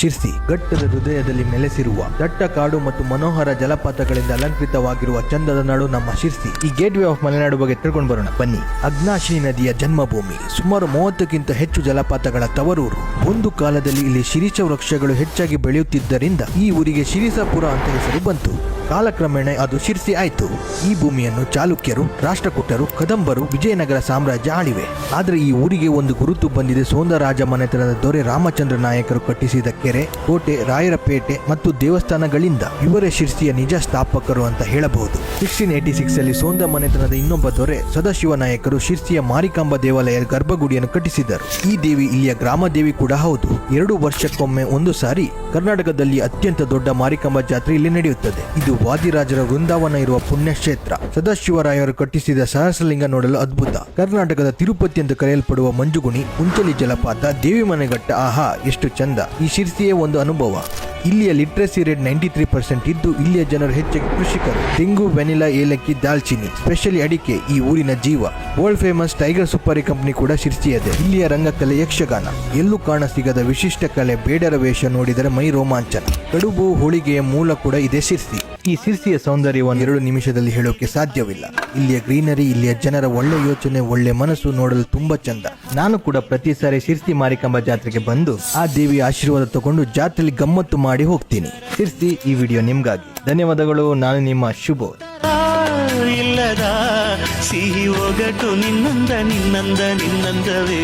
ಶಿರ್ಸಿ ಘಟ್ಟದ ಹೃದಯದಲ್ಲಿ ನೆಲೆಸಿರುವ ದಟ್ಟ ಕಾಡು ಮತ್ತು ಮನೋಹರ ಜಲಪಾತಗಳಿಂದ ಅಲಂಕೃತವಾಗಿರುವ ಚಂದದ ನಾಡು ನಮ್ಮ ಶಿರ್ಸಿ. ಈ ಗೇಟ್ ವೇ ಆಫ್ ಮಲೆನಾಡು ಬಗ್ಗೆ ತಿಳ್ಕೊಂಡು ಬರೋಣ. ಬನ್ನಿ. ಅಗ್ನಾಶಿನಿ ನದಿಯ ಜನ್ಮಭೂಮಿ. ಸುಮಾರು ಮೂವತ್ತಕ್ಕಿಂತ ಹೆಚ್ಚು ಜಲಪಾತಗಳ ತವರೂರು. ಒಂದು ಕಾಲದಲ್ಲಿ ಇಲ್ಲಿ ಶಿರೀಷ ವೃಕ್ಷಗಳು ಹೆಚ್ಚಾಗಿ ಬೆಳೆಯುತ್ತಿದ್ದರಿಂದ ಈ ಊರಿಗೆ ಶಿರೀಸಪುರ ಅಂತ ಹೆಸರು ಬಂತು. ಕಾಲಕ್ರಮೇಣ ಅದು ಶಿರ್ಸಿ ಆಯಿತು. ಈ ಭೂಮಿಯನ್ನು ಚಾಲುಕ್ಯರು, ರಾಷ್ಟ್ರಕೂಟರು, ಕದಂಬರು, ವಿಜಯನಗರ ಸಾಮ್ರಾಜ್ಯ ಆಳಿವೆ. ಆದರೆ ಈ ಊರಿಗೆ ಒಂದು ಗುರುತು ಬಂದಿದೆ ಸೋಂದರಾಜ ಮನೆತನದ ದೊರೆ ರಾಮಚಂದ್ರ ನಾಯಕರು ಕಟ್ಟಿಸಿದ ಕೆರೆ, ಕೋಟೆ, ರಾಯರಪೇಟೆ ಮತ್ತು ದೇವಸ್ಥಾನಗಳಿಂದ. ಇವರೇ ಶಿರ್ಸಿಯ ನಿಜ ಸ್ಥಾಪಕರು ಅಂತ ಹೇಳಬಹುದು. ಸಿಕ್ಸ್ಟೀನ್ ಏಟಿ ಸಿಕ್ಸ್ ಅಲ್ಲಿ ಸೋಂದ ಮನೆತನದ ಇನ್ನೊಬ್ಬ ದೊರೆ ಸದಾಶಿವ ನಾಯಕರು ಶಿರ್ಸಿಯ ಮಾರಿಕಾಂಬ ದೇವಾಲಯ ಗರ್ಭಗುಡಿಯನ್ನು ಕಟ್ಟಿಸಿದರು ಈ ದೇವಿ ಇಲ್ಲಿಯ ಗ್ರಾಮ ದೇವಿ ಕೂಡ ಹೌದು. ಎರಡು ವರ್ಷಕ್ಕೊಮ್ಮೆ ಒಂದು ಸಾರಿ ಕರ್ನಾಟಕದಲ್ಲಿ ಅತ್ಯಂತ ದೊಡ್ಡ ಮಾರಿಕಾಂಬ ಜಾತ್ರೆ ಇಲ್ಲಿ ನಡೆಯುತ್ತದೆ. ಇದು ವಾದಿರಾಜರ ವೃಂದಾವನ ಇರುವ ಪುಣ್ಯಕ್ಷೇತ್ರ. ಸದಾಶಿವರಾಯರು ಕಟ್ಟಿಸಿದ ಸಹಸ್ರಲಿಂಗ ನೋಡಲು ಅದ್ಭುತ. ಕರ್ನಾಟಕದ ತಿರುಪತಿ ಎಂದು ಕರೆಯಲ್ಪಡುವ ಮಂಜುಗುಣಿ ಉಂಚಲಿ ಜಲಪಾತ, ದೇವಿ ಮನೆಘಟ್ಟ ಆಹಾ, ಎಷ್ಟು ಚಂದ. ಈ ಶಿರ್ಸಿಯೇ ಒಂದು ಅನುಭವ. ಇಲ್ಲಿಯ literacy rate ninety three percent ಇದ್ದು, ಇಲ್ಲಿಯ ಜನರು ಹೆಚ್ಚಾಗಿ ಕೃಷಿಕರು. ತೆಂಗು, ವೆನಿಲಾ, ಏಲಕ್ಕಿ ದಾಲ್ಚಿನಿ ಸ್ಪೆಷಲಿ ಅಡಿಕೆ, ಈ ಊರಿನ ಜೀವ. World famous tiger Supari company ಕೂಡ ಶಿರ್ಸಿಯದೆ ಇಲ್ಲಿಯ ರಂಗಕಲೆ ಯಕ್ಷಗಾನ. ಎಲ್ಲೂ ಕಾಣ ಸಿಗದ ವಿಶಿಷ್ಟ ಕಲೆ ಬೇಡರ ವೇಷ ನೋಡಿದರೆ ಮೈ ರೋಮಾಂಚನ. ಕಡುಬು ಹೋಳಿಗೆಯ ಮೂಲ ಕೂಡ ಇದೆ ಶಿರ್ಸಿ. ಈ ಶಿರ್ಸಿಯ ಸೌಂದರ್ಯವನ್ನು ಎರಡು ನಿಮಿಷದಲ್ಲಿ ಹೇಳೋಕೆ ಸಾಧ್ಯವಿಲ್ಲ. ಇಲ್ಲಿಯ ಗ್ರೀನರಿ, ಇಲ್ಲಿಯ ಜನರ ಒಳ್ಳೆ ಯೋಚನೆ, ಒಳ್ಳೆ ಮನಸ್ಸು ನೋಡಲು ತುಂಬಾ ಚಂದ. ನಾನು ಕೂಡ ಪ್ರತಿ ಸಾರಿ ಶಿರ್ಸಿ ಮಾರಿಕಂಬ ಜಾತ್ರೆಗೆ ಬಂದು ಆ ದೇವಿಯ ಆಶೀರ್ವಾದ ತಗೊಂಡು ಜಾತ್ರೆಯಲ್ಲಿ ಗಮ್ಮತ್ತು ಮಾಡಿ ಹೋಗ್ತೀನಿ. ಶಿರ್ಸಿ ಈ ವಿಡಿಯೋ ನಿಮ್ಗಾಗಿ. ಧನ್ಯವಾದಗಳು. ನಾನು ನಿಮ್ಮ ಶುಭ. ಸಿಹಿ ಒಗಟು ನಿನ್ನಂದ ನಿನ್ನಂದ ನಿನ್ನಂದವೇ